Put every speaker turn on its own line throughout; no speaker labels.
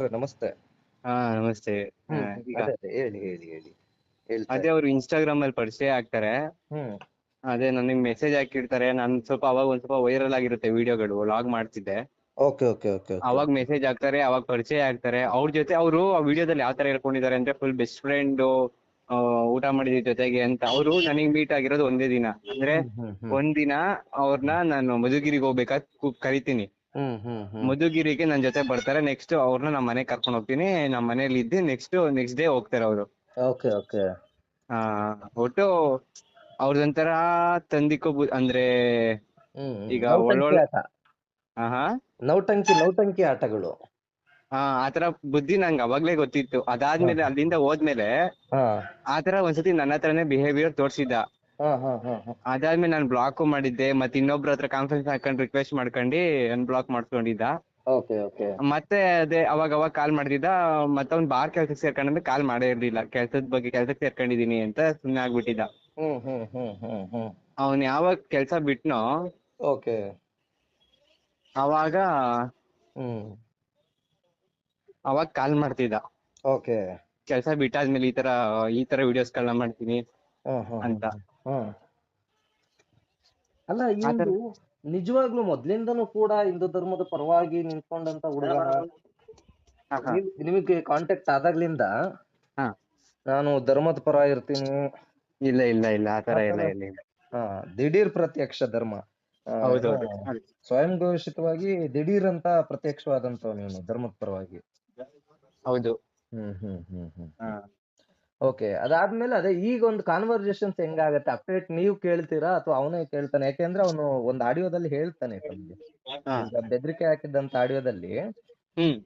ಡಾಕ್ಟ್ರೆ ನಮಸ್ತೆ.
ಹಾ ನಮಸ್ತೆ. ಆ,
ಹ್ಮ್
ಈಗ
ಅದೇ ಅದೇ ಹೇಳಿ ಹೇಳಿ ಹೇಳಿ. ಹೇಳ್ತಾ
ಅದೇ ಅವ್ರು ಇನ್ಸ್ಟಾಗ್ರಾಮ್ ಅಲ್ಲಿ ಪರಿಚಯ ಆಗ್ತಾರೆ.
ಹ್ಮ್.
ಅದೇ ನನಗೆ ಮೆಸೇಜ್ ಹಾಕಿರ್ತಾರೆ. ನಾನ್ ಸ್ವಲ್ಪ ಅವಾಗ ಒಂದ್ ಸ್ವಲ್ಪ ವೈರಲ್ ಆಗಿರುತ್ತೆ ವಿಡಿಯೋಗಳು ವ್ಲಾಗ್ ಮಾಡ್ತಿದ್ದೆ.
ಓಕೆ ಓಕೆ ಓಕೆ
ಅವಾಗ ಮೆಸೇಜ್ ಹಾಕ್ತಾರೆ ಅವಾಗ ಪರಿಚಯ ಆಗ್ತಾರೆ. ಅವ್ರ ಜೊತೆ ಅವರು ಆ ವಿಡಿಯೋದಲ್ಲಿ ಯಾವ ತರ ಹೇಳ್ಕೊಂಡಿದ್ದಾರೆ ಅಂದ್ರೆ ಫುಲ್ ಬೆಸ್ಟ್ ಫ್ರೆಂಡ್ ಊಟ ಮಾಡಿದ ಜೊತೆಗೆ ಅಂತ. ಅವರು ನನಗೆ ಮೀಟ್ ಆಗಿರೋದು ಒಂದೇ ದಿನ. ಅಂದ್ರೆ
ಒಂದಿನ ಹ್ಮ್
ಒಂದ್ ದಿನ ಅವ್ರನ್ನ ನಾನು ಮಧುಗಿರಿಗೆ ಹೋಗ್ಬೇಕಾದ್ ಕರಿತೀನಿ.
ಹ್ಮ್ ಹ್ಮ್ ಹ್ಮ್.
ಮಧುಗಿರಿಗೆ ನನ್ ಜೊತೆ ಬರ್ತಾರೆ. ನೆಕ್ಸ್ಟ್ ಅವ್ರನ್ನ ನಮ್ಮ ಮನೆಗ್ ಕರ್ಕೊಂಡು ಹೋಗ್ತೀನಿ. ನಮ್ಮ ಮನೇಲಿ ಇದ್ದು ನೆಕ್ಸ್ಟ್ ನೆಕ್ಸ್ಟ್ ಡೇ ಹೋಗ್ತಾರೆ ಅವರು.
Okay okay.
ಆ ಒಟ್ಟು ಅವ್ರದೊಂಥರ ತಂದಿಕೋ ಬು- ಅಂದ್ರೆ
ಹ್ಮ್
ಈಗ
ನೌಟಂಕಿ
ಒಳ್ಳೊಳ್ಳೆ-
ಆಟ.
ಆಹಾ
ನೌಟಂಕಿ ನೌಟಂಕಿ ಆಟಗಳು.
ಹಾ ಆತರ ಬುದ್ಧಿ ನಂಗೆ ಅವಾಗ್ಲೇ ಗೊತ್ತಿತ್ತು. ಅದಾದ್ಮೇಲೆ ಅಲ್ಲಿಂದ ಹೋದ್ಮೇಲೆ
ಹಾ.
ಆತರ ಒಂದ್ಸತಿ ನನ್ನ ಹತ್ರನೇ ಬಿಹೇವಿಯರ್ ತೋರ್ಸಿದ್ದ.
ಹಾ ಹಾ ಹಾ ಹಾ
ಅದಾದ್ಮೇಲೆ ನಾನು ಬ್ಲಾಕ್ ಮಾಡಿದ್ದೆ ಮತ್ತೆ ಇನ್ನೊಬ್ರ ಹತ್ರ ಕಾನ್ಫರೆನ್ಸ್ ಹಾಕೊಂಡು ರಿಕ್ವೆಸ್ಟ್ ಮಾಡ್ಕೊಂಡು ಅನ್ಬ್ಲಾಕ್ ಮಾಡ್ಕೊಂಡಿದ್ದ
ಓಕೆ ಓಕೆ.
ಮತ್ತೆ ಅದೇ ಅವಾಗ ಅವಾಗ ಕಾಲ್ ಮಾಡ್ತಿದ್ದ ಮತ್ತೆ ಅವ್ನ್ ಬಾರ್ ಕೆಲ್ಸಕ್ಕೆ ಸೇರ್ಕೊಂಡ್ರೆ ಕಾಲ್ ಮಾಡೇ ಇರ್ಲಿಲ್ಲ. ಕೆಲ್ಸದ ಬಗ್ಗೆ ಕೆಲ್ಸಕ್ಕೆ ಸೇರ್ಕೊಂಡಿದೀನಿ ಅಂತ ಸುಮ್ನೆ ಆಗ್ಬಿಟ್ಟಿದ್ದ.
ಹ್ಮ್ ಹ್ಮ್ ಹ್ಮ್ ಹ್ಮ್ ಹ್ಮ್.
ಅವ್ನ್ ಯಾವಾಗ ಕೆಲ್ಸ ಬಿಟ್ನೋ
ಓಕೆ.
ಅವಾಗ
ಹ್ಮ್.
ಅವಾಗ ಕಾಲ್ ಮಾಡ್ತಿದ್ದ.
ಓಕೆ.
ಕೆಲ್ಸ ಬಿಟ್ಟಾದ್ಮೇಲೆ ಈ ತರ ಈ ತರ ವಿಡಿಯೋಸ್ ಮಾಡ್ತೀನಿ ಅಂತ.
ಹ್ಮ್ ಅಲ್ಲ ಇಂದು ನಿಜವಾಗ್ಲೂ ಮೊದ್ಲಿಂದನೂ ಕೂಡ ಹಿಂದೂ ಧರ್ಮದ ಪರವಾಗಿ ನಿಂತ್ಕೊಂಡಂತ ಹುಡುಗ ನಿಮಗೆ ಕಾಂಟ್ಯಾಕ್ಟ್ ಆದಾಗ್ಲಿಂದ
ಹಾ.
ನಾನು ಧರ್ಮದ ಪರ ಇರ್ತೀನಿ.
ಇಲ್ಲ ಇಲ್ಲ ಇಲ್ಲ. ಆತರ ಇಲ್ಲ ಇಲ್ಲ ಇಲ್ಲ.
ಹಾ ದಿಢೀರ್ ಪ್ರತ್ಯಕ್ಷ ಧರ್ಮ. ಹಾ, ಸ್ವಯಂ ಘೋಷಿತವಾಗಿ ದಿಢೀರ್ ಅಂತ ಪ್ರತ್ಯಕ್ಷವಾದಂತ ನೀನು ಧರ್ಮದ ಪರವಾಗಿ.
ಹೌದು.
ಹ್ಮ್ ಹ್ಮ್ ಹ್ಮ್ ಹ್ಮ್.
ಹಾ.
ಓಕೆ ಅದಾದ್ಮೇಲೆ ಅದೇ ಈಗ ಒಂದು ಕಾನ್ವರ್ಸೇಷನ್ಸ್ ಹೆಂಗಾಗತ್ತೆ? ಅಪ್ಡೇಟ್ ನೀವು ಕೇಳ್ತೀರಾ ಅಥವಾ ಅವನೇ ಕೇಳ್ತಾನೆ? ಯಾಕೆಂದ್ರೆ ಅವನು ಒಂದು ಆಡಿಯೋದಲ್ಲಿ ಹೇಳ್ತಾನೆ ತಮ್ಗೆ. ಈಗ ಬೆದರಿಕೆ ಹಾಕಿದ್ದಂತ ಆಡಿಯೋದಲ್ಲಿ
ಹ್ಮ್.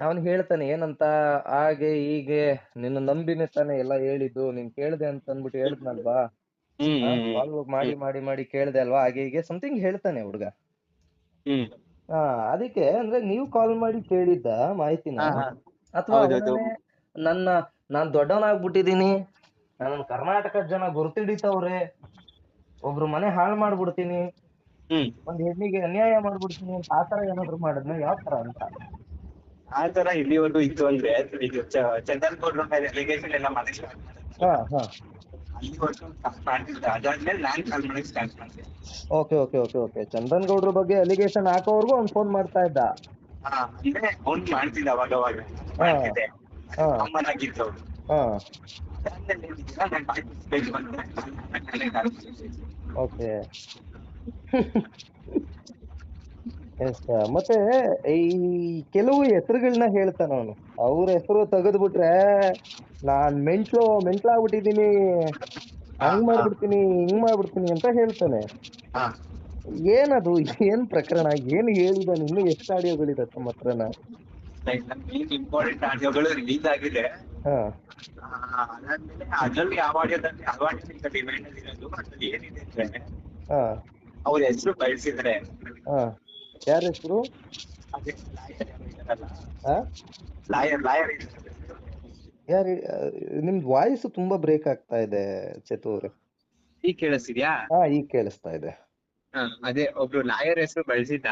ಅವನು ಹೇಳ್ತಾನೆ ಏನಂತ? ಹಾಗೆ ಹೀಗೆ. ನಿನ್ನ ನಂಬಿನೇ ತಾನೆ ಎಲ್ಲ ಹೇಳಿದ್ದು. ನೀನ್ ಕೇಳ್ದೆ ಅಂತ ಅಂದ್ಬಿಟ್ಟು ಹೇಳಿದ್ನಲ್ವಾ? ಮಾಡಿ ಮಾಡಿ ಮಾಡಿ ಕೇಳ್ದೆ ಅಲ್ವಾ? ಹಾಗೆ ಹೀಗೆ ಸಮಥಿಂಗ್ ಹೇಳ್ತಾನೆ ಹುಡ್ಗ. ಹಾ ಅದಕ್ಕೆ ಅಂದ್ರೆ ನೀವು ಕಾಲ್ ಮಾಡಿ ಕೇಳಿದ್ದ ಮಾಹಿತಿನ. ಅಥವಾ ನನ್ನ ನಾನ್ ದೊಡ್ಡವನಾಗ್ಬಿಟ್ಟಿದೀನಿ. ನನ್ನ ಕರ್ನಾಟಕದ ಜನ ಗುರ್ತಿಡಿತವ್ರೆ. ಒಬ್ರು ಮನೆ ಹಾಳ್ ಮಾಡ್ಬಿಡ್ತೀನಿ. ಒಂದ್ ಹೆಣ್ಣಿಗೆ ಅನ್ಯಾಯ ಮಾಡ್ಬಿಡ್ತೀನಿ ಅಂತ ಆತರ ಏನಾದ್ರು ಮಾಡಿದ್ನ? ಯಾವ ತರ ಅಂತ?
ಆ ತರ ಇಲ್ಲಿವರೆಗೂ ಇತ್ತು ಅಂದ್ರೆ ಚಂದನ್ ಗೌಡ್ರ ಮೇಲೆ ಅಲಿಗೇಷನ್ ಎಲ್ಲ ಮಾಡಿಲ್ಲ
ಹಾ ಹಾ.
ಅಲ್ಲಿವರೆಗೂ ಕಾಲ್ ಮಾಡ್ತಿದ್ದ. ಅದಾದ್ಮೇಲೆ ನಾನ್ ಕಾಲ್ ಮಾಡಕ್ ಸ್ಟಾರ್ಟ್ ಮಾಡಿದೆ.
Okay okay okay okay. Chandan ಗೌಡ್ರ ಬಗ್ಗೆ ಅಲಿಗೇಷನ್ ಹಾಕೋವರೆಗೂ ಅವ್ನ್ ಫೋನ್ ಮಾಡ್ತಾ ಇದ್ದ.
ಹಾ ಅಂದ್ರೆ ಅವ್ನ್ ಮಾಡ್ತಿದ್ದ ಅವಾಗ ಅವಾಗ ಮಾಡ್ತಿದ್ದೆ.
ಓಕೆ. ಮತ್ತೆ ಈ ಕೆಲವು ಹೆಸರುಗಳನ್ನ ಹೇಳ್ತಾನ ಅವನು ಅವ್ರ ಹೆಸರು ತೆಗೆದ್ಬಿಟ್ರೆ ನಾನ್ ಮೆಂಟ್ಲು ಮೆಂಟ್ಲಾಗ್ಬಿಟ್ಟಿದೀನಿ ಹಂಗ್ ಮಾಡ್ಬಿಡ್ತೀನಿ ಹಿಂಗ್ ಮಾಡ್ಬಿಡ್ತೀನಿ ಅಂತ ಹೇಳ್ತಾನೆ. ಏನದು ಏನ್ ಪ್ರಕರಣ? ಏನ್ ಹೇಳಿದ? ಇನ್ನು ಎಷ್ಟು ಆಡಿಯೋಗಳಿದೆ ತಮ್ಮ ಹತ್ರನ?
Important ಆಡಿಯೋಗಳು ರಿಲೀಸ್ ಆಗಿದೆ ಅದಾದ್ಮೇಲೆ ಅದ್ರಲ್ಲಿ ಯಾವ ಆಡಿಯೋದಲ್ಲಿ ಯಾವ ಆಡಿಯೋ ಈಗ ಡಿಮ್ಯಾಂಡ್ ಅಲ್ಲಿ ಇರೋದು ಅದ್ರಲ್ಲಿ ಏನಿದೆ ಅಂದ್ರೆ ಅವ್ರ ಹೆಸರು ಬಯಸಿದ್ರೆ
ಯಾರ ಹೆಸರು
ಲಾಯರ್ ಲಾಯರ್
ಯಾರು ನಿಮ್ದು ವಾಯ್ಸ್ ತುಂಬಾ ಬ್ರೇಕ್ ಆಗ್ತಾ ಇದೆ ಚೇತು ಅವ್ರೆ
ಈಗ ಕೇಳಿಸ್ತಿದ್ಯಾ
ಹಾ. ಈಗ ಕೇಳಿಸ್ತಾ ಇದೆ
ಹ, ಅದೇ ಒಬ್ರು ಲಾಯರ್ ಹೆಸರು ಬಳಸಿದ್ದ.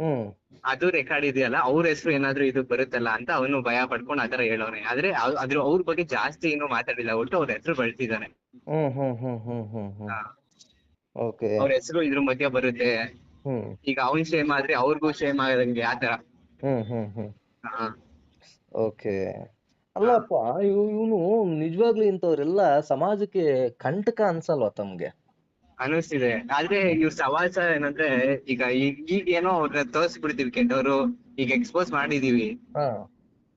ಹ್ಮ್.
ಅದು ರೆಕಾರ್ಡ್ ಇದೆಯಲ್ಲ ಅವ್ರ ಹೆಸರು ಏನಾದ್ರು ಇದು ಬರುತ್ತಲ್ಲ ಅಂತ ಅವನು ಭಯ ಪಡ್ಕೊಂಡು ಆತರ ಹೇಳೋನೆ. ಆದ್ರೆ ಅವ್- ಅದ್ರ ಅವ್ರ ಬಗ್ಗೆ ಜಾಸ್ತಿ ಏನು ಮಾತಾಡಿಲ್ಲ ಒಟ್ಟು ಅವ್ರ ಹೆಸರು ಬಳಸಿದಾನೆ
ಹ್ಮ್ ಹ್ಮ್ ಹ್ಮ್ ಹ್ಮ್ ಹ್ಮ್ ಹ್ಮ್. ಓಕೆ.
ಅವ್ರ ಹೆಸರು ಇದ್ರ ಮಧ್ಯ ಬರುತ್ತೆ.
ಹ್ಮ್.
ಈಗ ಅವನ್ ಶೇಮ್ ಆದ್ರೆ ಅವ್ರಿಗೂ ಶೇಮ್ ಆಗದಂಗೆ ಆತರ
ಹ್ಮ್ ಹ್ಮ್ ಹ್ಮ್.
ಹಾ.
ಓಕೆ. ಅಲ್ಲಪ್ಪ ಇವ್ ಇವನು ನಿಜವಾಗ್ಲೂ ಇಂಥವ್ರೆಲ್ಲ ಸಮಾಜಕ್ಕೆ ಕಂಟಕ ಅನ್ಸಲ್ವಾ ತಮ್ಗೆ?
ಅನಿಸ್ತಿದೆ. ಆದ್ರೆ ಇವ್ರ ಸವಾಸ ಏನಂದ್ರೆ ಈಗ ಈಗ ಏನೋ ಅವ್ರನ್ನ ತೋರಿಸ್ಬಿಡ್ತೀವಿ ಕೆಟ್ಟವರು ಈಗ ಎಕ್ಸ್ಪೋಸ್ ಮಾಡಿದೀವಿ.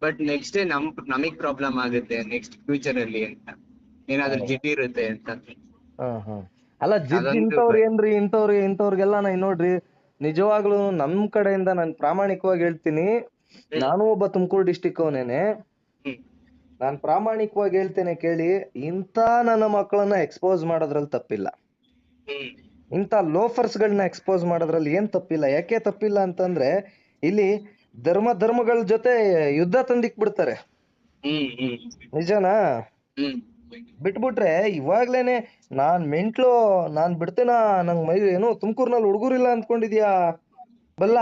ಬಟ್ ನೆಕ್ಸ್ಟ್ ಡೇ ನಮ್ ನಮಗ್ ಪ್ರಾಬ್ಲಮ್ ಆಗುತ್ತೆ ನೆಕ್ಸ್ಟ್ ಫ್ಯೂಚರ್ ಅಲ್ಲಿ ಅಂತ. ಏನಾದ್ರೂ ಜಿಡ್ ಇರುತ್ತೆ ಅಂತ.
ಅಲ್ಲ
ಅದೊಂದು
ಇಂಥವ್ರು ಏನ್ರಿ ಇಂಥವ್ರು ಇಂಥವ್ರಿಗೆಲ್ಲ ನಾ ನೋಡ್ರಿ ನಿಜವಾಗ್ಲೂ ನಮ್ ಕಡೆಯಿಂದ ನಾನು ಪ್ರಾಮಾಣಿಕವಾಗಿ ಹೇಳ್ತೀನಿ. ನಾನು ಒಬ್ಬ ತುಮಕೂರು ಡಿಸ್ಟಿಕ್ ಅವನೇನೆ. ನಾನ್ ಪ್ರಾಮಾಣಿಕವಾಗಿ ಹೇಳ್ತೇನೆ ಕೇಳಿ ಇಂಥ ನನ್ನ ಮಕ್ಕಳನ್ನ ಎಕ್ಸ್ಪೋಸ್ ಮಾಡೋದ್ರಲ್ಲಿ ತಪ್ಪಿಲ್ಲ. ಇಂಥ ಲೋಫರ್ಸ್ ಗಳನ್ನ ಎಕ್ಸ್ಪೋಸ್ ಮಾಡೋದ್ರಲ್ಲಿ ಏನ್ ತಪ್ಪಿಲ್ಲ? ಯಾಕೆ ತಪ್ಪಿಲ್ಲ ಅಂತಂದ್ರೆ ಇಲ್ಲಿ ಧರ್ಮ ಧರ್ಮಗಳ ಜೊತೆ ಯುದ್ಧ ತಂದಿಕ್ ಬಿಡ್ತಾರೆ. ನಿಜನಾ? ಬಿಟ್ಬಿಟ್ರೆ ಇವಾಗ್ಲೇನೆ ನಾನ್ ಮೆಂಟ್ಲು ನಾನ್ ಬಿಡ್ತೇನಾ? ನಂಗ್ ಮೈ ಏನು ತುಮಕೂರ್ನಲ್ಲಿ ಹುಡುಗರಿಲ್ಲ ಅಂದ್ಕೊಂಡಿದ್ಯಾ? ಬಲ್ಲ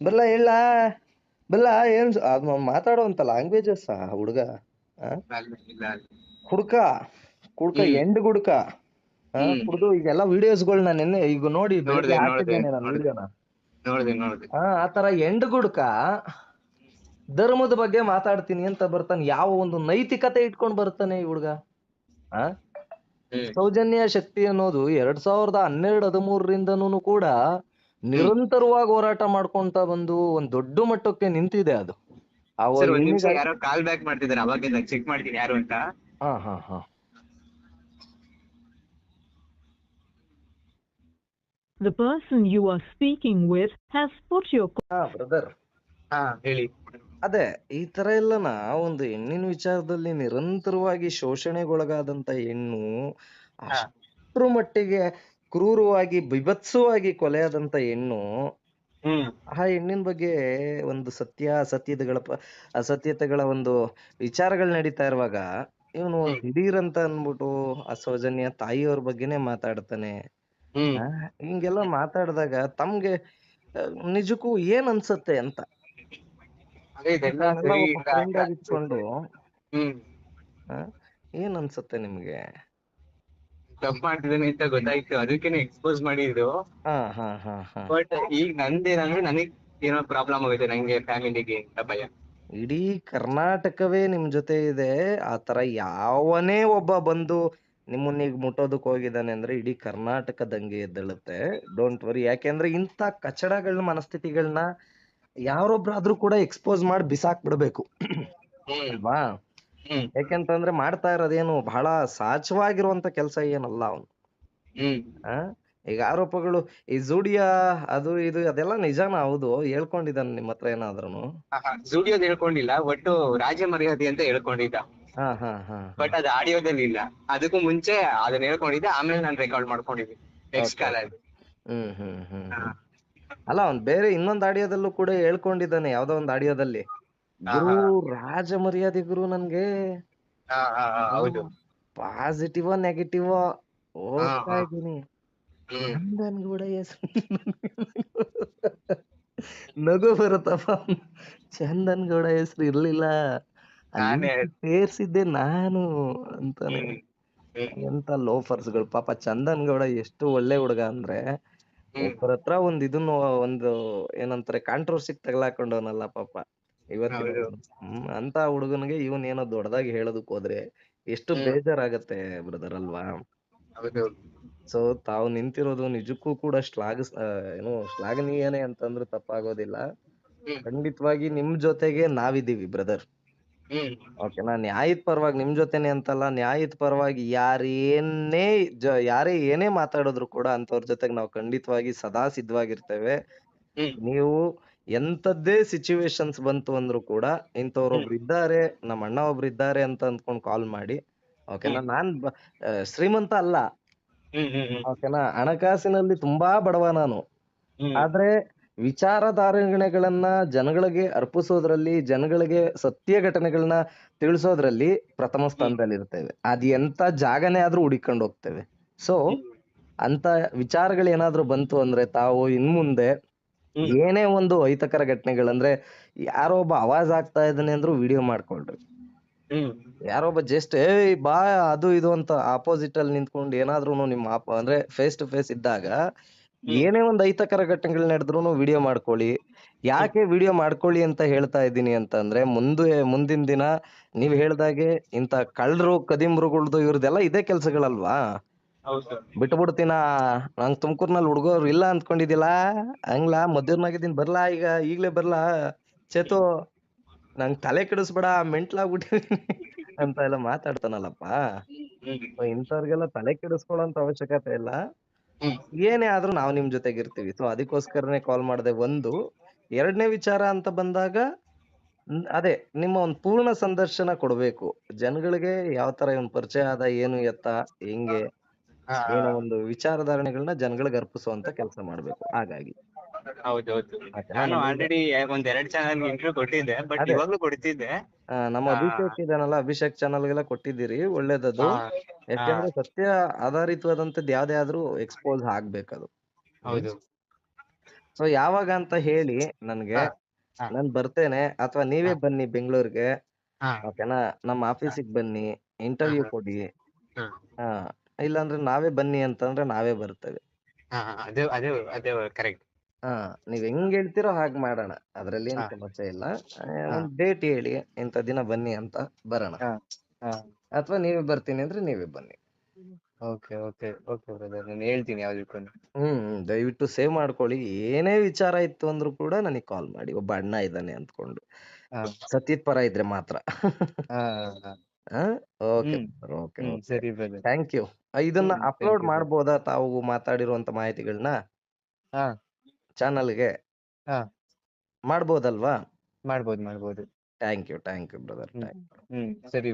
ಬಲ್ಲ ಹೇಳ ಬಲ್ಲ ಏನ್ ಅದ್ ಮಾತಾಡುವಂತ ಲ್ಯಾಂಗ್ವೇಜಸ್ ಹುಡುಗ ಹುಡ್ಕ ಕುಡ್ಕ
ಹ್ಮ್.
ಎಂಡ್ ಗುಡ್ಕ. ಕುಡ್ದು ಈಗೆಲ್ಲ ವಿಡಿಯೋಸ್ಗಳನ್ನ ನಿನ್ನೆ ಈಗ ನೋಡಿ ಬೆಳಿಗ್ಗೆ ಹಾಕಿದ್ದೇನೆ ನಾನು ವಿಡಿಯೋನ ಆ ಆತರ ಎಂಡ್ ಗುಡ್ಕ ಧರ್ಮದ ಬಗ್ಗೆ ಮಾತಾಡ್ತೀನಿ ಅಂತ ಬರ್ತಾನೆ ಯಾವ ಒಂದು ನೈತಿಕತೆ ಇಟ್ಕೊಂಡ್ ಬರ್ತಾನೆ ಈ ಹುಡ್ಗ. ಆ ಸೌಜನ್ಯ ಶಕ್ತಿ ಅನ್ನೋದು ಎರಡ್ ಸಾವಿರದ ಹನ್ನೆರಡು ಹದಿಮೂರರಿಂದನೂ ಕೂಡ ನಿರಂತರವಾಗಿ ಹೋರಾಟ ಮಾಡ್ಕೊಂತ ಬಂದು ಒಂದ್ ದೊಡ್ಡ ಮಟ್ಟಕ್ಕೆ ನಿಂತಿದೆ ಅದು. ಆ
ಯಾರೋ ಕಾಲ್ ಬ್ಯಾಕ್ ಮಾಡ್ತಿದ್ದಾರೆ ಅವಾಗ ಚೆಕ್ ಮಾಡ್ತೀನಿ ಯಾರು ಅಂತ.
ಹಾ ಹಾ ಹಾ.
The person you are speaking with has put your
ಹಾ ಬ್ರದರ್
ಹಾ ಹೇಳಿ.
ಅದೇ ಈ ತರ ಎಲ್ಲನ ಒಂದು ಹೆಣ್ಣಿನ ವಿಚಾರದಲ್ಲಿ ನಿರಂತರವಾಗಿ ಶೋಷಣೆಗೊಳಗಾದಂತ ಹೆಣ್ಣು ಅಷ್ಟ್ರ ಮಟ್ಟಿಗೆ ಕ್ರೂರವಾಗಿ ಬಿಭತ್ಸವಾಗಿ ಕೊಲೆಯಾದಂತ ಹೆಣ್ಣು
ಹ್ಮ್.
ಆ ಹೆಣ್ಣಿನ ಬಗ್ಗೆ ಒಂದು ಸತ್ಯ ಅಸತ್ಯತೆಗಳ ಪ- ಅಸತ್ಯತೆಗಳ ಒಂದು ವಿಚಾರಗಳು ನಡೀತಾ ಇರುವಾಗ ಇವನು ದಿಢೀರ್ ಅಂತ ಅಂದ್ಬಿಟ್ಟು ಆ ಸೌಜನ್ಯ ತಾಯಿಯವ್ರ ಬಗ್ಗೆನೇ ಮಾತಾಡ್ತಾನೆ.
ಹ್ಮ್.
ಆ, ಹಿಂಗೆಲ್ಲ ಮಾತಾಡಿದಾಗ ತಮ್ಗೆ ಆ, ನಿಜಕ್ಕೂ ಏನ್ ಅನ್ಸುತ್ತೆ ಅಂತ.
ಅದೇ ಇದೆಲ್ಲ
ಎಲ್ಲ
ಸರಿ
ಒಬ್ಬ
ಇಲ್ಲ.
friend ಆಗಿ ಇಟ್ಕೊಂಡು
ಹ್ಮ್
ಆ, ಏನ್ ಅನ್ಸುತ್ತೆ ನಿಮ್ಗೆ?
ತಪ್ಪು ಮಾಡ್ತಿದ್ದೇನೆ ಅಂತ ಗೊತ್ತಾಯ್ತು. ಅದಕ್ಕೇನೆ ಎಕ್ಸ್ಪೋಸ್ ಮಾಡಿದ್ದು.
ಹಾ ಹಾ ಹಾ ಹಾ.
ಬಟ್ ಈಗ ನಂದೇನಂದ್ರೆ ನನಗ್ ಏನೋ ಪ್ರಾಬ್ಲಮ್ ಆಗುತ್ತೆ ನಂಗೆ ಫ್ಯಾಮಿಲಿಗೆ ಅಂತ ಭಯ.
ಇಡೀ ಕರ್ನಾಟಕವೇ ನಿಮ್ ಜೊತೆ ಇದೆ. ಆತರ ಯಾವನೇ ಒಬ್ಬ ಬಂದು ನಿಮ್ಮನ್ನೀಗ ಮುಟ್ಟೋದಕ್ಕೆ ಹೋಗಿದ್ದಾನೆ ಅಂದ್ರೆ ಇಡೀ ಕರ್ನಾಟಕ ದಂಗೆ ಎದ್ದೇಳುತ್ತೆ. ಡೋಂಟ್ ವರಿ ಯಾಕೆಂದ್ರೆ ಇಂಥ ಕಚಡಗಳ ಮನಸ್ಥಿತಿಗಳನ್ನ ಯಾರೊಬ್ರಾದ್ರೂ ಕೂಡ ಎಕ್ಸ್ಪೋಸ್ ಮಾಡಿ ಬಿಸಾಕ್ ಬಿಡ್ಬೇಕು ಅಲ್ವಾ? ಯಾಕೆಂತಂದ್ರೆ ಮಾಡ್ತಾ ಇರೋದೇನು ಬಹಳ ಸಹಜವಾಗಿರುವಂತ ಕೆಲಸ ಏನಲ್ಲ ಅವನು. ಈಗ ಆರೋಪಗಳು ಈ ಜೂಡಿಯಾ ಅದು ಇದು ಅದೆಲ್ಲ ನಿಜಾನ? ಹೌದು. ಹೇಳ್ಕೊಂಡಿದ್ದಾನೆ ನಿಮ್ಮ ಹತ್ರ ಏನಾದ್ರೂ
ಜೂಡಿಯೋದ್ ಹೇಳ್ಕೊಂಡಿಲ್ಲ ಒಟ್ಟು ರಾಜ ಮರ್ಯಾದೆ ಅಂತ ಹೇಳ್ಕೊಂಡಿದ್ದ. ಬಟ್ ಅದು ಆಡಿಯೋದಲ್ಲಿ ಇಲ್ಲ ಅದಕ್ಕೂ ಮುಂಚೆ ಅದನ್ನ ಹೇಳ್ಕೊಂಡಿದ್ದೆ ಆಮೇಲೆ ನಾನು ರೆಕಾರ್ಡ್ ಮಾಡ್ಕೊಂಡಿದ್ದೆ ನೆಕ್ಸ್ಟ್ ಕಾಲ
ಹ್ಮ್ ಹ್ಮ್ ಹ್ಮ್. ಅಲ್ಲ ಅವ್ನ್ ಬೇರೆ ಇನ್ನೊಂದ್ ಆಡಿಯೋದಲ್ಲೂ ಕೂಡ ಹೇಳ್ಕೊಂಡಿದ್ದಾನೆ ಯಾವ್ದೋ ಒಂದ್ ಆಡಿಯೋದಲ್ಲಿ. ಗುರು ರಾಜ ಮರ್ಯಾದೆ ಗುರು ನನ್ಗೆ. ಪಾಸಿಟಿವ್ ನೆಗೆಟಿವ್ ಓದ್ತಾ ಇದ್ದೀನಿ. ಹೆಸರು ನಗು ಬರುತ್ತಪ್ಪ. ಚಂದನ್ ಗೌಡ ಹೆಸರು ಇರ್ಲಿಲ್ಲ. ಅಲ್ಲಿ
ನಾನೇ
ಸೇರ್ಸಿದ್ದೆ ನಾನು ಅಂತಾನೆ.
ಹ್ಮ್ ಹ್ಮ್.
ಎಂತ ಲೋಫರ್ಸ್ಗಳು ಪಾಪ ಚಂದನ್ ಗೌಡ ಎಷ್ಟು ಒಳ್ಳೆ ಹುಡುಗ ಅಂದ್ರೆ
ಹ್ಮ್.
ಒಬ್ಬರ ಹತ್ರ ಒಂದ್ ಇದನ್ನ ಒಂದು ಏನಂತಾರೆ ಕಾಂಟ್ರೋರ್ಸಿ ತಗಲಾಕೊಂಡವನಲ್ಲ ಪಾಪ. ಇವತ್ತಿನ
ಹೌದು.
ಹ್ಮ್ ಅಂತ ಹುಡುಗನಿಗೆ ಇವನ್ ಏನೋ ದೊಡ್ಡದಾಗಿ ಹೇಳೋದಕ್ ಹೋದ್ರೆ ಎಷ್ಟು
ಹ್ಮ್.
ಬೇಜಾರಾಗತ್ತೆ ಬ್ರದರ್ ಅಲ್ವಾ?
ಹೌದು
ಸೊ ತಾವು ನಿಂತಿರೋದು ನಿಜಕ್ಕೂ ಕೂಡ ಶ್ಲಾಘ ಏನು ಶ್ಲಾಘನೀಯನೇ ಅಂತಂದ್ರೆ ತಪ್ಪಾಗೋದಿಲ್ಲ.
ಹ್ಮ್.
ಖಂಡಿತವಾಗಿ ನಿಮ್ ಜೊತೆಗೆ ನಾವಿದೀವಿ ಬ್ರದರ್
ಹ್ಮ್.
ಓಕೆನಾ ನ್ಯಾಯದ ಪರವಾಗಿ ನಿಮ್ ಜೊತೆನೆ ಅಂತಲ್ಲ ನ್ಯಾಯದ ಪರವಾಗಿ ಯಾರೇನೇ ಜ ಯಾರೇ ಏನೇ ಮಾತಾಡಿದ್ರು ಕೂಡ ಅಂತವ್ರ ಜೊತೆಗೆ ನಾವು ಖಂಡಿತವಾಗಿ ಸದಾ ಸಿದ್ಧವಾಗಿರ್ತೇವೆ.
ಹ್ಮ್.
ನೀವು ಎಂತದ್ದೇ ಸಿಚುವೇಶನ್ಸ್ ಬಂತು ಅಂದ್ರು ಕೂಡ ಇಂಥವ್ರೊಬ್ರು ಇದ್ದಾರೆ ನಮ್ಮ ಅಣ್ಣ ಒಬ್ರು ಇದ್ದಾರೆ ಅಂತ ಅಂದ್ಕೊಂಡು ಕಾಲ್ ಮಾಡಿ ಓಕೆನಾ ನಾನ್ ಬ- ಶ್ರೀಮಂತ ಅಲ್ಲ.
ಹ್ಮ್ ಹ್ಮ್ ಹ್ಮ್.
ಓಕೆನಾ ಹಣಕಾಸಿನಲ್ಲಿ ತುಂಬಾ ಬಡವ ನಾನು.
ಹ್ಮ್.
ಆದ್ರೆ ವಿಚಾರಧಾರಣೆಗಳನ್ನ ಜನಗಳಿಗೆ ಅರ್ಪಿಸೋದ್ರಲ್ಲಿ ಜನಗಳಿಗೆ ಸತ್ಯ ಘಟನೆಗಳನ್ನ ತಿಳಿಸೋದ್ರಲ್ಲಿ ಪ್ರಥಮ ಸ್ಥಾನದಲ್ಲಿ ಇರ್ತೇವೆ ಅದ್ ಎಂತ ಜಾಗನೇ ಆದ್ರೂ ಹುಡಿಕೊಂಡು ಹೋಗ್ತೇವೆ. ಸೊ ಅಂತ ವಿಚಾರಗಳು ಏನಾದ್ರೂ ಬಂತು ಅಂದ್ರೆ ತಾವು ಇನ್ ಮುಂದೆ ಏನೇ ಒಂದು ಅಹಿತಕರ ಘಟನೆಗಳಂದ್ರೆ ಯಾರೋ ಒಬ್ಬ ಅವಾಜ್ ಆಗ್ತಾ ಇದ್ದಾನೆ ಅಂದ್ರು ವಿಡಿಯೋ ಮಾಡ್ಕೊಳ್ರಿ. ಯಾರೊಬ್ಬ ಒಬ್ಬ ಜಸ್ಟ್ ಏಯ್ ಬಾ ಅದು ಇದು ಅಂತ ಆಪೋಸಿಟ್ ಅಲ್ಲಿ ನಿಂತ್ಕೊಂಡು ಏನಾದ್ರೂ ನಿಮ್ಮ ಅಂದ್ರೆ ಫೇಸ್ ಟು ಫೇಸ್ ಇದ್ದಾಗ ಏನೇ ಒಂದ್ ಅಹಿತಕರ ಘಟನೆಗಳು ನಡೆದ್ರು ವಿಡಿಯೋ ಮಾಡ್ಕೊಳ್ಳಿ. ಯಾಕೆ ವಿಡಿಯೋ ಮಾಡ್ಕೊಳ್ಳಿ ಅಂತ ಹೇಳ್ತಾ ಇದ್ದೀನಿ ಅಂತಂದ್ರೆ ಮುಂದೆ ಮುಂದಿನ ದಿನ ನೀವ್ ಹೇಳ್ದಾಗೆ ಇಂತ ಕಳ್ಳರು ಕದಿಮ್ರುಗಳ್ದು ಇವ್ರದೆಲ್ಲ ಇದೇ ಕೆಲ್ಸಗಳಲ್ವಾ? ಬಿಟ್ಬಿಡ್ತೀನ. ನಂಗ್ ತುಮಕೂರ್ನಲ್ಲಿ ಹುಡುಗರು ಇಲ್ಲ ಅಂದ್ಕೊಂಡಿದ್ದಿಲ್ಲ ಹಂಗ್ಲಾ? ಮದ್ದೂರ್ನಾಗಿದ್ದೀನಿ ಬರ್ಲಾ ಈಗ? ಈಗ್ಲೇ ಬರ್ಲಾ? ಚೇತು ನಂಗ್ ತಲೆ ಕೆಡಿಸ್ಬೇಡ ಮೆಂಟ್ಲಾಗ್ಬಿಟ್ಟಿದೀನಿ ಅಂತ ಎಲ್ಲ ಮಾತಾಡ್ತಾನಲ್ಲಪ್ಪ. ಇಂಥವ್ರಿಗೆಲ್ಲ ತಲೆ ಕೆಡಿಸ್ಕೊಳ್ಳೋ ಅವಶ್ಯಕತೆ ಇಲ್ಲ. ಏನೇ ಆದ್ರೂ ನಾವು ನಿಮ್ ಜೊತೆಗಿರ್ತೀವಿ. ಸೊ ಅದಕ್ಕೋಸ್ಕರನೇ ಕಾಲ್ ಮಾಡಿದೆ ಒಂದು. ಎರಡನೇ ವಿಚಾರ ಅಂತ ಬಂದಾಗ ಅದೇ ನಿಮ್ಮ ಒಂದು ಪೂರ್ಣ ಸಂದರ್ಶನ ಕೊಡ್ಬೇಕು. ಜನಗಳಿಗೆ ಯಾವ ತರ ಇವನ್ ಪರಿಚಯ ಆದ ಏನು ಎತ್ತ ಹೆಂಗೆ ಏನೋ ಒಂದು ವಿಚಾರಧಾರಣೆಗಳನ್ನ ಜನಗಳಿಗೆ ಅರ್ಪಿಸುವಂತ ಕೆಲಸ ಮಾಡ್ಬೇಕು. ಹಾಗಾಗಿ.
ಹೌದೌದು ನಾನು ಆಲ್ರೆಡಿ ಒಂದ್ ಎರಡ್ ಚಾನಲ್ ಇಂಟರ್ವ್ಯೂ ಕೊಟ್ಟಿದ್ದೆ ಬಟ್ ಇವಾಗ್ಲೂ ಕೊಡ್ತಿದ್ದೆ.
ಆ, ನಮ್ಮ
ಹಾ.
ಅಭಿಷೇಕ್ ಇದಾನಲ್ಲ ಅಭಿಷೇಕ್ ಚಾನಲ್ಗೆಲ್ಲ ಕೊಟ್ಟಿದ್ದೀರಿ ಒಳ್ಳೇದದು.
ಹಾ,
ಯಾಕೆಂದ್ರೆ ಸತ್ಯ ಆಧಾರಿತವಾದಂತದ್ದು ಯಾವ್ದೇ ಆದ್ರೂ ಎಕ್ಸ್ಪೋಸ್ ಆಗ್ಬೇಕದು.
ಹೌದು.
ಸೊ ಯಾವಾಗ ಅಂತ ಹೇಳಿ ನನ್ಗೆ
ಹಾ. ಹಾ.
ನಾನ್ ಬರ್ತೇನೆ ಅಥವಾ ನೀವೇ
ಹಾ.
ಬನ್ನಿ ಬೆಂಗಳೂರಿಗೆ.
ಹಾ.
ಓಕೆನಾ? ನಮ್ಮ ಆಫೀಸಿಗೆ ಬನ್ನಿ ಇಂಟರ್ವ್ಯೂ ಕೊಡಿ.
ಹಾ.
ಹಾ. ಇಲ್ಲಾಂದ್ರೆ ನಾವೇ ಬನ್ನಿ ಅಂತಂದ್ರೆ ನಾವೇ ಬರ್ತೇವೆ.
ಹಾ ಹಾ, ಅದು ಅದು ಅದು ಕರೆಕ್ಟ್
ಹಾ ನೀವ್ ಹೆಂಗ್ ಹೇಳ್ತೀರೋ ಹಾಗೆ ಮಾಡೋಣ. ಅದ್ರಲ್ಲಿ ಏನ್
ಹಾ.
ಸಮಸ್ಯೆ ಇಲ್ಲ. ಒಂದ್ ಡೇಟ್ ಹೇಳಿ ಇಂಥ ದಿನ ಬನ್ನಿ ಅಂತ ಬರೋಣ.
ಹಾ ಹಾ.
ಅಥವಾ ನೀವೇ ಬರ್ತೀನಿ ಅಂದ್ರೆ ನೀವೇ ಬನ್ನಿ.
ಓಕೆ ಓಕೆ ಓಕೆ ಬ್ರದರ್ ನಾನು ಹೇಳ್ತೀನಿ ಯಾವ್ದಕ್ಕೂ
ಹ್ಮ್ ಹ್ಮ್, ದಯವಿಟ್ಟು ಸೇವ್ ಮಾಡ್ಕೊಳ್ಳಿ. ಏನೇ ವಿಚಾರ ಇತ್ತು ಅಂದ್ರೂ ಕೂಡ ನನಗೆ ಕಾಲ್ ಮಾಡಿ. ಒಬ್ಬ ಅಣ್ಣ ಇದ್ದಾನೆ ಅಂದ್ಕೊಂಡು.
ಹಾ.
ಸತ್ಯದ ಪರ ಇದ್ರೆ ಮಾತ್ರ.
ಹಾ ಹಾ
ಓಕೆ
ಹ್ಮ್.
ಓಕೆ
ಹ್ಮ್ ಸರಿ ಬ್ರದರ್
ಥ್ಯಾಂಕ್ ಯು ಇದನ್ನ
ಹ್ಮ್,
ಅಪ್ಲೋಡ್. ಮಾಡ್ಬೋದಾ ತಾವು ಮಾತಾಡಿರುವಂತ ಮಾಹಿತಿಗಳನ್ನ
ಹಾ.
ಚಾನಲ್ಗೆ
ಹಾ.
ಮಾಡ್ಬೋದಲ್ವಾ?
ಮಾಡ್ಬೋದು ಮಾಡ್ಬೋದು.
Thank you thank you brother
ಹ್ಮ್ ಹ್ಮ್ ಸರಿ